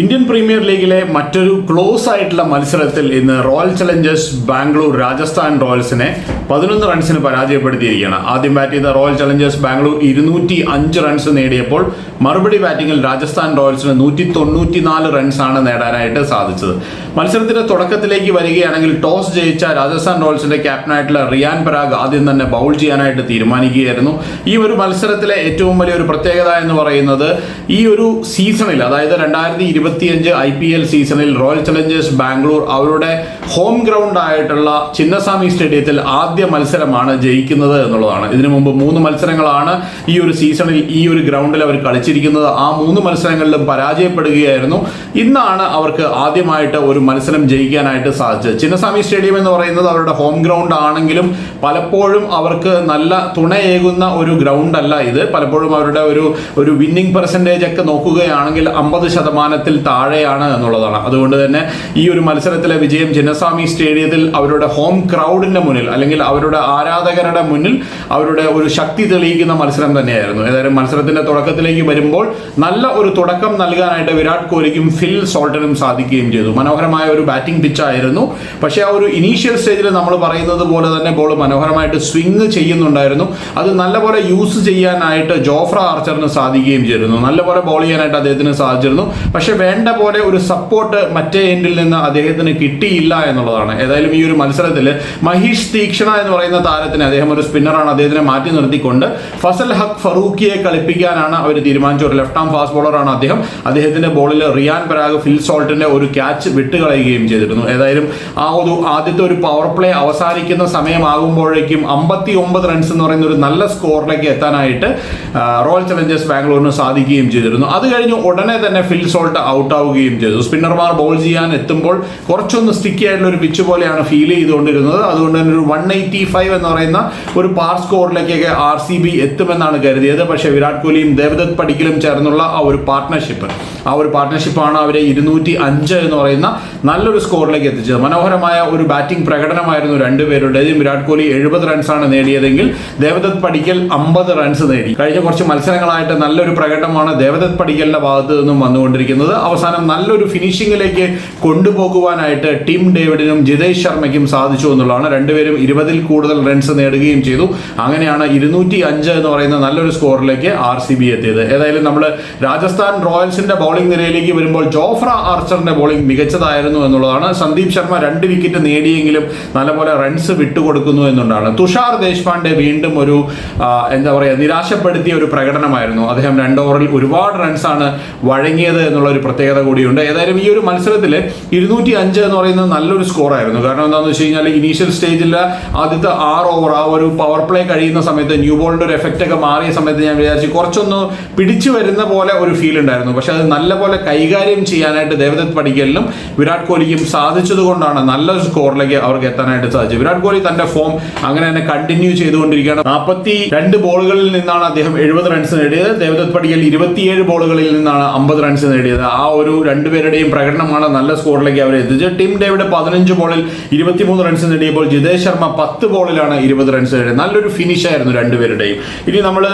Indian premier ലീഗിലെ മറ്റൊരു close ആയിട്ടുള്ള മത്സരത്തിൽ ഇന്ന് റോയൽ ചലഞ്ചേഴ്സ് ബാംഗ്ലൂർ രാജസ്ഥാൻ റോയൽസിനെ പതിനൊന്ന് റൺസിന് പരാജയപ്പെടുത്തിയിരിക്കുകയാണ്. ആദ്യം ബാറ്റ് ചെയ്ത റോയൽ ചലഞ്ചേഴ്സ് ബാംഗ്ലൂർ ഇരുന്നൂറ്റി അഞ്ച് റൺസ് നേടിയപ്പോൾ മറുപടി ബാറ്റിംഗിൽ രാജസ്ഥാൻ റോയൽസിന് നൂറ്റി തൊണ്ണൂറ്റിനാല് റൺസാണ് നേടാനായിട്ട് സാധിച്ചത്. മത്സരത്തിന്റെ തുടക്കത്തിലേക്ക് വരികയാണെങ്കിൽ ടോസ് ജയിച്ച രാജസ്ഥാൻ റോയൽസിന്റെ ക്യാപ്റ്റനായിട്ടുള്ള റിയാൻ പരാഗ് ആദ്യം തന്നെ ബൗൾ ചെയ്യാനായിട്ട് തീരുമാനിക്കുകയായിരുന്നു. ഈ ഒരു മത്സരത്തിലെ ഏറ്റവും വലിയ ഒരു പ്രത്യേകത എന്ന് പറയുന്നത് ഈ ഒരു സീസണിൽ അതായത് രണ്ടായിരത്തി ഇരുപത്തിയഞ്ച് ഐ പി എൽ സീസണിൽ റോയൽ ചലഞ്ചേഴ്സ് ബാംഗ്ലൂർ അവരുടെ ഹോം ഗ്രൗണ്ട് ആയിട്ടുള്ള ചിന്നസ്വാമി സ്റ്റേഡിയത്തിൽ ആദ്യ മത്സരമാണ് ജയിക്കുന്നത് എന്നുള്ളതാണ്. ഇതിനു മുമ്പ് മൂന്ന് മത്സരങ്ങളാണ് ഈ ഒരു സീസണിൽ ഈ ഒരു ഗ്രൗണ്ടിൽ അവർ കളിച്ചിരിക്കുന്നത്. ആ മൂന്ന് മത്സരങ്ങളിലും പരാജയപ്പെടുകയായിരുന്നു. ഇന്നാണ് അവർക്ക് ആദ്യമായിട്ട് ഒരു മത്സരം ജയിക്കാനായിട്ട് സാധിച്ചത്. ചിന്നസ്വാമി സ്റ്റേഡിയം എന്ന് പറയുന്നത് അവരുടെ ഹോം ഗ്രൗണ്ട് ആണെങ്കിലും പലപ്പോഴും അവർക്ക് നല്ല തുണയേകുന്ന ഒരു ഗ്രൗണ്ട് അല്ല ഇത്. പലപ്പോഴും അവരുടെ ഒരു ഒരു വിന്നിംഗ് പെർസെന്റേജ് ഒക്കെ നോക്കുകയാണെങ്കിൽ അമ്പത് ശതമാനത്തിൽ താഴെയാണ് എന്നുള്ളതാണ്. അതുകൊണ്ട് തന്നെ ഈ ഒരു മത്സരത്തിലെ വിജയം ചിന്നസ്വാമി സ്റ്റേഡിയത്തിൽ അവരുടെ ഹോം ക്രൗഡിന്റെ മുന്നിൽ അല്ലെങ്കിൽ അവരുടെ ആരാധകരുടെ മുന്നിൽ അവരുടെ ഒരു ശക്തി തെളിയിക്കുന്ന മത്സരം തന്നെയായിരുന്നു. ഏതായാലും മത്സരത്തിന്റെ തുടക്കത്തിലേക്ക് വരുമ്പോൾ നല്ല ഒരു തുടക്കം നൽകാനായിട്ട് വിരാട് കോഹ്ലിക്കും ഫിൽ സോൾട്ടനും സാധിക്കുകയും ചെയ്തു. മനോഹരമായ ഒരു ബാറ്റിംഗ് പിച്ചായിരുന്നു. പക്ഷേ ആ ഒരു ഇനീഷ്യൽ സ്റ്റേജിൽ നമ്മൾ പറയുന്നത് പോലെ തന്നെ ബോൾ മനോഹരമായിട്ട് സ്വിങ് ചെയ്യുന്നുണ്ടായിരുന്നു. അത് നല്ലപോലെ യൂസ് ചെയ്യാനായിട്ട് ജോഫ്ര ആർച്ചറിന് സാധിക്കുകയും ചെയ്തിരുന്നു. നല്ലപോലെ ബോൾ ചെയ്യാനായിട്ട് അദ്ദേഹത്തിന് സാധിച്ചിരുന്നു. പക്ഷേ വേണ്ട പോലെ ഒരു സപ്പോർട്ട് മറ്റേ എൻഡിൽ നിന്ന് അദ്ദേഹത്തിന് കിട്ടിയില്ല എന്നുള്ളതാണ്. ഏതായാലും ഈ ഒരു മത്സരത്തിൽ മഹീഷ് തീക്ഷണ എന്ന് പറയുന്ന താരത്തിന് അദ്ദേഹം ഒരു സ്പിന്നറാണ് അദ്ദേഹത്തിനെ മാറ്റി നിർത്തിക്കൊണ്ട് ഫസൽ ഹക്ക് ഫറൂഖിയെ കളിപ്പിക്കാനാണ് അവർ തീരുമാനിച്ചത്. ഒരു ലെഫ്റ്റ് ആം ഫാസ്റ്റ് ബോളറാണ് അദ്ദേഹം. അദ്ദേഹത്തിന്റെ ബോളിൽ റിയാൻ പരാഗ് ഫിൽ സോൾട്ടിന്റെ ഒരു ക്യാച്ച് വിട്ടുകളയുകയും ചെയ്തിരുന്നു. ഏതായാലും ആ ഒരു ആദ്യത്തെ ഒരു പവർ പ്ലേ അവസാനിക്കുന്ന സമയമാകുമ്പോഴേക്കും അമ്പത്തി ഒമ്പത് റൺസ് എന്ന് പറയുന്ന ഒരു നല്ല സ്കോറിലേക്ക് എത്താനായിട്ട് റോയൽ ചലഞ്ചേഴ്സ് ബാംഗ്ലൂരിന് സാധിക്കുകയും ചെയ്തിരുന്നു. അത് കഴിഞ്ഞ് ഉടനെ തന്നെ ഫിൽ സോൾട്ട് ഔട്ട് ആവുകയും ചെയ്തു. സ്പിന്നർമാർ ബോൾ ചെയ്യാൻ എത്തുമ്പോൾ കുറച്ചൊന്ന് സ്റ്റിക്കി ആയിട്ടുള്ള ഒരു പിച്ച് പോലെയാണ് ഫീൽ ചെയ്തുകൊണ്ടിരുന്നത്. അതുകൊണ്ട് തന്നെ ഒരു വൺ എയ്റ്റി ഫൈവ് എന്ന് പറയുന്ന ഒരു പാർ സ്കോറിലേക്കൊക്കെ ആർ സി ബി എത്തുമെന്നാണ് കരുതിയത്. പക്ഷേ വിരാട് കോഹ്ലിയും ദേവദത്ത് പടിക്കലും ചേർന്നുള്ള ആ ഒരു പാർട്ട്ണർഷിപ്പ് ആ ഒരു പാർട്ട്ണർഷിപ്പാണ് അവരെ ഇരുന്നൂറ്റി അഞ്ച് എന്ന് പറയുന്ന നല്ലൊരു സ്കോറിലേക്ക് എത്തിച്ചത്. മനോഹരമായ ഒരു ബാറ്റിംഗ് പ്രകടനമായിരുന്നു രണ്ടുപേരുടേതും. വിരാട് കോഹ്ലി എഴുപത് റൺസാണ് നേടിയതെങ്കിൽ ദേവദത്ത് പടിക്കൽ അമ്പത് റൺസ് നേടി. കഴിഞ്ഞ കുറച്ച് മത്സരങ്ങളായിട്ട് നല്ലൊരു പ്രകടനമാണ് ദേവദത്ത് പടിക്കലിന്റെ ഭാഗത്ത് നിന്നും വന്നുകൊണ്ടിരിക്കുന്നത്. അവസാനം നല്ലൊരു ഫിനിഷിങ്ങിലേക്ക് കൊണ്ടുപോകുവാനായിട്ട് ടിം ഡേവിഡിനും ജിതേഷ് ശർമ്മയ്ക്കും സാധിച്ചു എന്നുള്ളതാണ്. രണ്ടുപേരും ഇരുപതിൽ കൂടുതൽ റൺസ് നേടുകയും ചെയ്തു. അങ്ങനെയാണ് ഇരുന്നൂറ്റി അഞ്ച് എന്ന് പറയുന്ന നല്ലൊരു സ്കോറിലേക്ക് ആർ സി ബി എത്തിയത്. ഏതായാലും നമ്മൾ രാജസ്ഥാൻ റോയൽസിന്റെ ബൗളിംഗ് നിരയിലേക്ക് വരുമ്പോൾ ജോഫ്ര ആർച്ചറിന്റെ ബൗളിംഗ് മികച്ചതായിരുന്നു എന്നുള്ളതാണ്. സന്ദീപ് ശർമ്മ രണ്ട് വിക്കറ്റ് നേടിയെങ്കിലും നല്ലപോലെ റൺസ് വിട്ടുകൊടുക്കുന്നു എന്നുള്ളതാണ്. തുഷാർ ദേശ്പാണ്ഡെ വീണ്ടും ഒരു എന്താ പറയുക നിരാശപ്പെടുത്തിയ ഒരു പ്രകടനമായിരുന്നു. അദ്ദേഹം രണ്ട് ഓവറിൽ ഒരുപാട് റൺസാണ് വഴങ്ങിയത് എന്നുള്ള ഒരു പ്രത്യേകത കൂടിയുണ്ട്. ഏതായാലും ഈ ഒരു മത്സരത്തിൽ ഇരുന്നൂറ്റി അഞ്ച് എന്ന് പറയുന്നത് നല്ലൊരു സ്കോറായിരുന്നു കാരണം എന്താണെന്ന് വെച്ച് കഴിഞ്ഞാൽ ഇനീഷ്യൽ സ്റ്റേജിൽ ആദ്യത്തെ ആറ് ഓവർ ആ ഒരു പവർ പ്ലേ കഴിയുന്ന സമയത്ത് ന്യൂ ബോളിന്റെ ഒരു എഫക്റ്റ് ഒക്കെ മാറിയ സമയത്ത് ഞാൻ വിചാരിച്ചു കുറച്ചൊന്ന് പിടിച്ചു വരുന്ന പോലെ ഒരു ഫീൽ ഉണ്ടായിരുന്നു. പക്ഷെ അത് നല്ല പോലെ കൈകാര്യം ചെയ്യാനായിട്ട് ദേവദത്ത് പടിക്കലിനും വിരാട് കോഹ്ലിക്കും സാധിച്ചത് കൊണ്ടാണ് നല്ലൊരു സ്കോറിലേക്ക് അവർക്ക് എത്താനായിട്ട് സാധിച്ചത്. വിരാട് കോഹ്ലി തന്റെ ഫോം അങ്ങനെ തന്നെ കണ്ടിന്യൂ ചെയ്തുകൊണ്ടിരിക്കുകയാണ്. നാൽപ്പത്തി രണ്ട് ബോളുകളിൽ നിന്നാണ് അദ്ദേഹം എഴുപത് റൺസ് നേടിയത്. ദേവദത്ത് പടിക്കൽ ഇരുപത്തിയേഴ് ബോളുകളിൽ നിന്നാണ് അമ്പത് റൺസ് നേടിയത്. ആ ഒരു രണ്ടുപേരുടെയും പ്രകടനമാണ് നല്ല സ്കോറിലേക്ക് അവർ എത്തിച്ചത്. ടീം ഡേവിഡ് പതിനഞ്ച് ബോളിൽ ഇരുപത്തിമൂന്ന് റൺസ് നേടിയപ്പോൾ ജിതേഷ് ശർമ്മ പത്ത് ബോളിലാണ് ഇരുപത് റൺസ് നേടിയത്. നല്ലൊരു ഫിനിഷ് ആയിരുന്നു രണ്ടുപേരുടെയും. ഇനി നമ്മൾ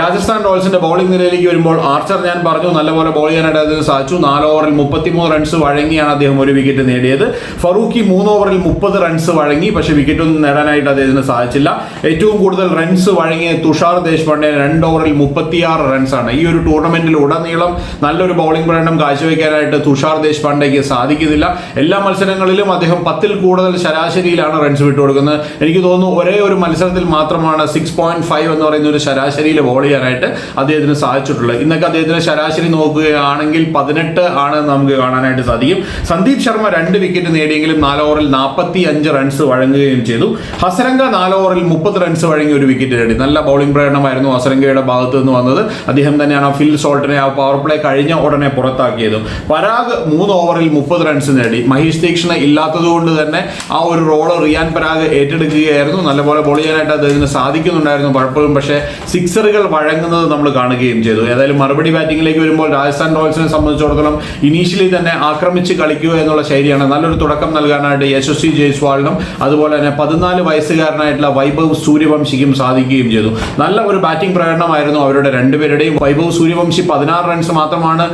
രാജസ്ഥാൻ റോയൽസിന്റെ ബോളിംഗ് നിലയിലേക്ക് വരുമ്പോൾ ആർച്ചർ ഞാൻ പറഞ്ഞു നല്ലപോലെ ബോൾ ചെയ്യാനായിട്ട് അതിന് സാധിച്ചു നാല് ഓവറിൽ മുപ്പത്തിമൂന്ന് റൺസ് വഴങ്ങിയാണ് അദ്ദേഹം ഒരു വിക്കറ്റ് നേടിയത്. ഫറൂഖി മൂന്ന് ഓവറിൽ മുപ്പത് റൺസ് വഴങ്ങി പക്ഷേ വിക്കറ്റ് ഒന്നും നേടാനായിട്ട് അദ്ദേഹത്തിന് സാധിച്ചില്ല. ഏറ്റവും കൂടുതൽ റൺസ് വഴങ്ങിയ തുഷാർ ദേശ്പാണ്ഡെ രണ്ട് ഓവറിൽ മുപ്പത്തിയാറ് ആണ്. ഈ ഒരു ടൂർണമെന്റിൽ ഉടനീളം നല്ലൊരു ബൗളിംഗ് പ്രകടനം കാഴ്ചവെക്കാനായിട്ട് തുഷാർ ദേശ്പാണ്ഡയ്ക്ക് സാധിക്കുന്നില്ല. എല്ലാ മത്സരങ്ങളിലും അദ്ദേഹം പത്തിൽ കൂടുതൽ ശരാശരിയിലാണ് റൺസ് വിട്ടുകൊടുക്കുന്നത്. എനിക്ക് തോന്നുന്നു ഒരേ ഒരു മത്സരത്തിൽ മാത്രമാണ് സിക്സ് പോയിന്റ് ഫൈവ് എന്ന് പറയുന്ന ഒരു ശരാശരിയിൽ ബോൾ ചെയ്യാനായിട്ട് അദ്ദേഹത്തിന് സാധിച്ചിട്ടുള്ളത്. ഇന്നൊക്കെ അദ്ദേഹത്തിന് ശരാശരി നോക്കുകയാണെങ്കിൽ പതിനെട്ട് ആണ് നമുക്ക് കാണാനായിട്ട് സാധിക്കും. സന്ദീപ് ശർമ്മ രണ്ട് വിക്കറ്റ് നേടിയെങ്കിലും നാല് ഓവറിൽ നാൽപ്പത്തി അഞ്ച് റൺസ് വഴങ്ങുകയും ചെയ്തു. ഹസരംഗ നാല് ഓവറിൽ മുപ്പത് റൺസ് വഴങ്ങി ഒരു വിക്കറ്റ് നേടി. നല്ല ബൗളിംഗ് പ്രകടനമായിരുന്നു ഹസരംഗയുടെ ഭാഗത്ത് നിന്ന് വന്നത്. അദ്ദേഹം തന്നെയാണ് ഫിൽ സോൾട്ടിനെ ആ പവർ പ്ലേ കഴിഞ്ഞ ഉടനെ പുറത്താക്കിയതും. പരാഗ് മൂന്ന് ഓവറിൽ മുപ്പത് റൺസ് നേടി. മഹേഷ് തീക്ഷണ ഇല്ലാത്തത് കൊണ്ട് തന്നെ ആ ഒരു റോൾ റിയാൻ പരാഗ് ഏറ്റെടുക്കുകയായിരുന്നു. നല്ലപോലെ ബോൾ ചെയ്യാനായിട്ട് അദ്ദേഹത്തിന് സാധിക്കുന്നുണ്ടായിരുന്നു പലപ്പോഴും. പക്ഷേ സിക്സറുകൾ വഴങ്ങുന്നത് നമ്മൾ കാണുകയും ചെയ്തു. ഏതായാലും മറുപടി ബാറ്റിംഗിലേക്ക് വരുമ്പോൾ രാജസ്ഥാൻ റോയൽസിനെ സംബന്ധിച്ചിടത്തോളം ഇനീഷ്യലി തന്നെ ആക്രമിച്ച് കളിക്കുക എന്നുള്ള ശൈലിയാണ്. നല്ലൊരു തുടക്കം നൽകാനായിട്ട് യശസ്വി ജയ്സ്വാളിനും അതുപോലെ തന്നെ പതിനാല് വയസ്സുകാരനായിട്ടുള്ള വൈഭവ് സൂര്യവംശിക്കും സാധിക്കുകയും ചെയ്തു. നല്ല ഒരു ബാറ്റിംഗ് പ്രകടനമായിരുന്നു അവരുടെ രണ്ടുപേരുടെയും. വൈഭവ് സൂര്യവംശി പതിനാറ് റൺസ് മാത്രമാണ്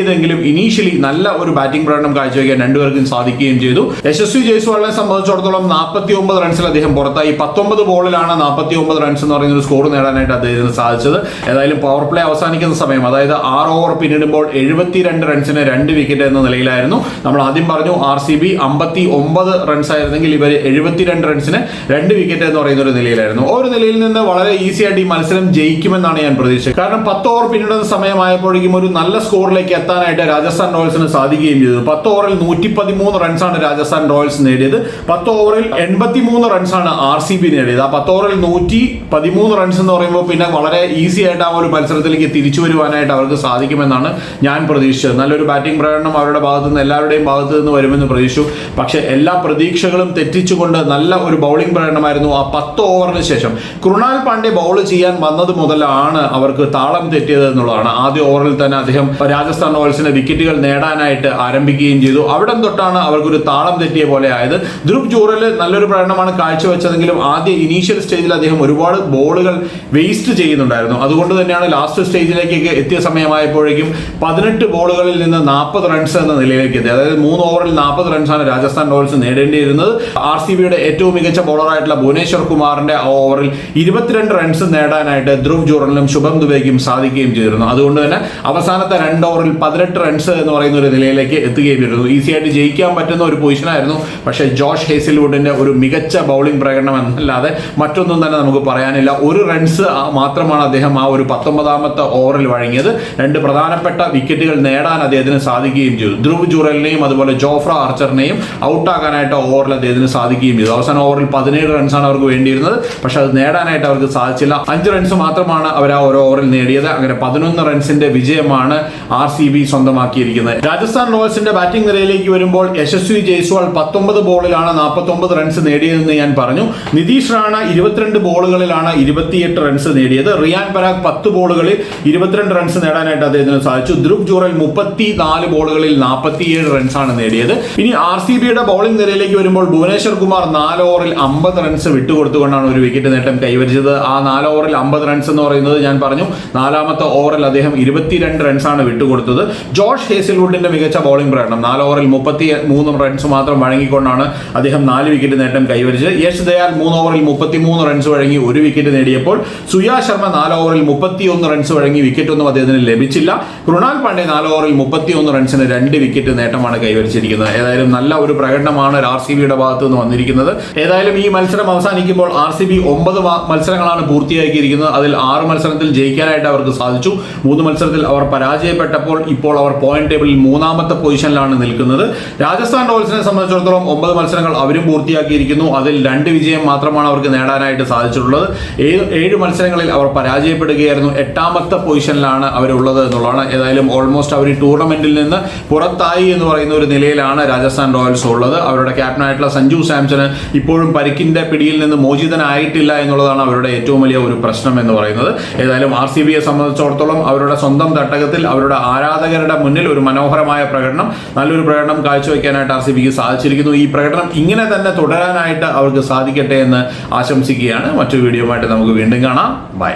നേടിയതെങ്കിലും ഇനീഷ്യലി നല്ല ഒരു ബാറ്റിംഗ് പ്രകടനം കാഴ്ചവെക്കാൻ രണ്ടുപേർക്കും സാധിക്കുകയും ചെയ്തു. യശസ്വി ജയ്സ്വാളിനെ സംബന്ധിച്ചിടത്തോളം നാൽപ്പത്തി ഒമ്പത് റൺസിൽ അദ്ദേഹം പുറത്തായി. പത്തൊമ്പത് ബോളിലാണ് നാൽപ്പത്തി ഒമ്പത് റൺസ് എന്ന് പറയുന്ന ഒരു സ്കോർ നേടാനായിട്ട് അദ്ദേഹത്തിന് സാധിച്ചത്. ഏതായാലും പവർ പ്ലേ അവസാനിക്കുന്ന സമയം അതായത് ആറ് ഓവർ പിന്നിടുമ്പോൾ എഴുപത്തിരണ്ട് റൺസിന് രണ്ട് വിക്കറ്റ് എന്ന നിലയിലായിരുന്നു. നമ്മൾ ആദ്യം പറഞ്ഞു ആർ സി ബി അമ്പത്തി ഒമ്പത് റൺസ് ആയിരുന്നെങ്കിൽ ഇവർ എഴുപത്തിരണ്ട് റൺസിന് രണ്ട് വിക്കറ്റ് എന്ന് പറയുന്ന ഒരു നിലയിലായിരുന്നു. ഒരു നിലയിൽ നിന്ന് വളരെ ഈസി ആയിട്ട് ഈ മത്സരം ജയിക്കുമെന്നാണ് ഞാൻ പ്രതീക്ഷിച്ചത്. കാരണം പത്ത് ഓവർ പിന്നിടുന്ന സമയമായപ്പോഴേക്കും ഒരു നല്ല സ്കോറിലേക്ക് എത്താനായിട്ട് രാജസ്ഥാൻ റോയൽസിന് സാധിക്കുകയും ചെയ്തു. പത്ത് ഓവറിൽ നൂറ്റി പതിമൂന്ന് റൺസാണ് രാജസ്ഥാൻ റോയൽസ് നേടിയത്. പത്ത് ഓവറിൽ എൺപത്തി മൂന്ന് റൺസാണ് ആർ സി ബി നേടിയത്. ആ പത്ത് ഓവറിൽ നൂറ്റി പതിമൂന്ന് റൺസ് എന്ന് പറയുമ്പോൾ പിന്നെ വളരെ ഈസി ആയിട്ട് ആ ഒരു മത്സരത്തിലേക്ക് തിരിച്ചു വരുവാനായിട്ട് അവർക്ക് സാധിക്കുമെന്നാണ് ഞാൻ പ്രതീക്ഷിച്ചത്. നല്ലൊരു ബാറ്റിംഗ് പ്രകടനം അവരുടെ ഭാഗത്തു നിന്ന് എല്ലാവരുടെയും ഭാഗത്തു നിന്ന് വരുമെന്ന് പ്രതീക്ഷിച്ചു. പക്ഷേ എല്ലാ പ്രതീക്ഷകളും തെറ്റിച്ചുകൊണ്ട് നല്ല ഒരു ബൗളിംഗ് പ്രകടനമായിരുന്നു ആ പത്ത് ഓവറിന് ശേഷം. കൃണാൽ പാണ്ഡെ ബൗൾ ചെയ്യാൻ വന്നത് മുതലാണ് അവർക്ക് താളം തെറ്റിയത് എന്നുള്ളതാണ്. ആദ്യ ഓവറിൽ തന്നെ അദ്ദേഹം രാജസ്ഥാൻ റോയൽസിന്റെ വിക്കറ്റുകൾ നേടാനായിട്ട് ആരംഭിക്കുകയും ചെയ്തു. അവിടെ തൊട്ടാണ് അവർക്കൊരു താളം തെറ്റിയ പോലെ ആയത്. ധ്രുവ് ജൂറൽ നല്ലൊരു പ്രകടനമാണ് കാഴ്ചവെച്ചതെങ്കിലും ആദ്യ ഇനീഷ്യൽ സ്റ്റേജിൽ അദ്ദേഹം ഒരുപാട് ബോളുകൾ വേസ്റ്റ് ചെയ്യുന്നുണ്ടായിരുന്നു. അതുകൊണ്ട് തന്നെയാണ് ലാസ്റ്റ് സ്റ്റേജിലേക്കൊക്കെ എത്തിയ സമയമായപ്പോഴേക്കും പതിനെട്ട് ബോളുകളിൽ നിന്ന് നാൽപ്പത് റൺസ് എന്ന നിലയിലേക്ക് എത്തി. അതായത് മൂന്ന് ഓവറിൽ നാൽപ്പത് റൺസാണ് രാജസ്ഥാൻ റോയൽസ് നേടേണ്ടിയിരുന്നത്. ആർ സി ബിയുടെ ഏറ്റവും മികച്ച ബോളറായിട്ടുള്ള ഭുവനേശ്വർ കുമാറിന്റെ ഓവറിൽ ഇരുപത്തിരണ്ട് റൺസ് നേടാനായിട്ട് ധ്രുവ് ജൂറലിനും ശുഭം ദുബൈക്കും സാധിക്കുകയും ചെയ്തിരുന്നു. അതുകൊണ്ട് തന്നെ അവസാനത്തെ രണ്ട് ഓവറിൽ പതിനെട്ട് റൺസ് എന്ന് പറയുന്ന ഒരു നിലയിലേക്ക് എത്തുകയായിരുന്നു. ചെയ്തിരുന്നു ഈസി ആയിട്ട് ജയിക്കാൻ പറ്റുന്ന ഒരു പൊസിഷനായിരുന്നു പക്ഷേ ജോഷ് ഹേസിൽവുഡിന്റെ ഒരു മികച്ച ബൗളിംഗ് പ്രകടനം എന്നല്ലാതെ മറ്റൊന്നും തന്നെ നമുക്ക് പറയാനില്ല. ഒരു റൺസ് മാത്രമാണ് അദ്ദേഹം ആ ഒരു പത്തൊമ്പതാമത്തെ ഓവറിൽ വഴങ്ങിയത്. രണ്ട് പ്രധാനപ്പെട്ട വിക്കറ്റുകൾ നേടാൻ അദ്ദേഹത്തിന് സാധിക്കുകയും ചെയ്തു. ധ്രുവ് ജൂറലിനെയും അതുപോലെ ജോഫ്ര ആർച്ചറിനെയും ഔട്ടാക്കാനായിട്ട് ഓവറിൽ അദ്ദേഹത്തിന് സാധിക്കുകയും ചെയ്തു. അവസാന ഓവറിൽ പതിനേഴ് റൺസാണ് അവർക്ക് വേണ്ടിയിരുന്നത്. പക്ഷെ അത് നേടാനായിട്ട് അവർക്ക് സാധിച്ചില്ല. അഞ്ച് റൺസ് മാത്രമാണ് അവർ ആ ഒരു ഓവറിൽ നേടിയത്. അങ്ങനെ പതിനൊന്ന് റൺസിന്റെ വിജയമാണ് ആർ സി ബി സ്വന്തമാക്കിയിരിക്കുന്നത്. രാജസ്ഥാൻ റോയൽസിന്റെ ബാറ്റിംഗ് നിരയിലേക്ക് വരുമ്പോൾ യശസ്വി ജയ്സ്വാൾ പത്തൊമ്പത് ബോളിലാണ് നാൽപ്പത്തൊമ്പത് റൺസ് നേടിയതെന്ന് ഞാൻ പറഞ്ഞു. നിതീഷ് റാണ ഇരുപത്തിരണ്ട് ബോളുകളിലാണ് ഇരുപത്തിയെട്ട് റൺസ് നേടിയത്. റിയാൻ പരാഗ് പത്ത് ബോളുകളിൽ ഇരുപത്തിരണ്ട് റൺസ് നേടാനായിട്ട് അദ്ദേഹത്തിന് സാധിച്ചു. ധ്രുവ് ജൂറൽ മുപ്പത്തി നാല് ബോളുകളിൽ നാൽപ്പത്തിയേഴ് റൺസാണ് നേടിയത്. ഇനി ആർ സി ബിയുടെ ബൗളിംഗ് നിരയിലേക്ക് വരുമ്പോൾ ഭുവനേശ്വർ കുമാർ നാല് ഓവറിൽ അമ്പത് റൺസ് വിട്ടുകൊടുത്തുകൊണ്ടാണ് ഒരു വിക്കറ്റ് നേട്ടം കൈവരിച്ചത്. ആ നാല് ഓവറിൽ അമ്പത് റൺസ് എന്ന് പറയുന്നത് ഞാൻ പറഞ്ഞു. നാലാമത്തെ ഓവറിൽ അദ്ദേഹം ഇരുപത്തിരണ്ട് റൺസാണ് വിട്ടുകൊടുത്തത്. ജോഷ് ഹേസിൽവുഡിന്റെ മികച്ച ബോളിംഗ് പ്രകടനം. നാല് ഓവറിൽ മുപ്പത്തി മൂന്ന് റൺസ് മാത്രം വഴങ്ങിക്കൊണ്ടാണ് അദ്ദേഹം നാല് വിക്കറ്റ് നേട്ടം കൈവരിച്ചത്. യശ് ദയാൽ മൂന്ന് ഓവറിൽ മുപ്പത്തിമൂന്ന് റൺസ് വഴങ്ങി ഒരു വിക്കറ്റ് നേടിയപ്പോൾ സുയാ ശർമ്മ നാല് ഓവറിൽ മുപ്പത്തിയൊന്ന് റൺസ് വഴങ്ങി വിക്കറ്റ് ഒന്നും അദ്ദേഹത്തിന് ലഭിച്ചില്ല. കൃണാൽ പാണ്ഡെ നാല് ഓവറിൽ മുപ്പത്തിയൊന്ന് റൺസിന് രണ്ട് വിക്കറ്റ് നേട്ടമാണ് കൈവരിച്ചിരിക്കുന്നത്. ഏതായാലും നല്ല ഒരു പ്രകടനമാണ് ആർ സി ബിയുടെ ഭാഗത്തു നിന്ന് വന്നിരിക്കുന്നത്. ഏതായാലും ഈ മത്സരം അവസാനിക്കുമ്പോൾ ആർ സി ബി ഒമ്പത് മത്സരങ്ങളാണ് പൂർത്തിയാക്കിയിരിക്കുന്നത്. അതിൽ ആറ് മത്സരത്തിൽ ജയിക്കാനായിട്ട് അവർക്ക് സാധിച്ചു. മൂന്ന് മത്സരത്തിൽ അവർ പരാജയപ്പെട്ടപ്പോൾ ഇപ്പോൾ അവർ പോയിന്റ് ടേബിളിൽ മൂന്നാമത്തെ പൊസിഷനിലാണ് നിൽക്കുന്നത്. രാജസ്ഥാൻ റോയൽസിനെ സംബന്ധിച്ചിടത്തോളം ഒമ്പത് മത്സരങ്ങൾ അവരും പൂർത്തിയാക്കിയിരിക്കുന്നു. അതിൽ രണ്ട് വിജയം മാത്രമാണ് അവർക്ക് നേടാനായിട്ട് സാധിച്ചിട്ടുള്ളത്. ഏഴ് ഏഴ് മത്സരങ്ങളിൽ അവർ പരാജയപ്പെടുകയായിരുന്നു. എട്ടാമത്തെ പൊസിഷനിലാണ് അവരുള്ളത് എന്നുള്ളതാണ്. ഏതായാലും ഓൾമോസ്റ്റ് അവർ ഈ ടൂർണമെന്റിൽ നിന്ന് പുറത്തായി എന്ന് പറയുന്ന ഒരു നിലയിലാണ് രാജസ്ഥാൻ റോയൽസ് ഉള്ളത്. അവരുടെ ക്യാപ്റ്റനായിട്ടുള്ള സഞ്ജു സാംസൺ ഇപ്പോഴും പരിക്കിന്റെ പിടിയിൽ നിന്ന് മോചിതനായിട്ടില്ല എന്നുള്ളതാണ് അവരുടെ ഏറ്റവും വലിയ ഒരു പ്രശ്നം എന്ന് പറയുന്നത്. ഏതായാലും ആർ സി ബിയെ സംബന്ധിച്ചിടത്തോളം അവരുടെ സ്വന്തം തട്ടകത്തിൽ അവരുടെ ആരാധകരുടെ മുന്നിൽ ഒരു മനോഹരമായ പ്രകടനം നല്ലൊരു പ്രകടനം കാഴ്ചവെക്കാനായിട്ട് ആർ സി ബിക്ക് സാധിച്ചിരിക്കുന്നു. ഈ പ്രകടനം ഇങ്ങനെ തന്നെ തുടരാനായിട്ട് അവർക്ക് സാധിക്കട്ടെ എന്ന് ആശംസിക്കുകയാണ്. മറ്റൊരു വീഡിയോയുമായിട്ട് നമുക്ക് വീണ്ടും കാണാം. ബൈ.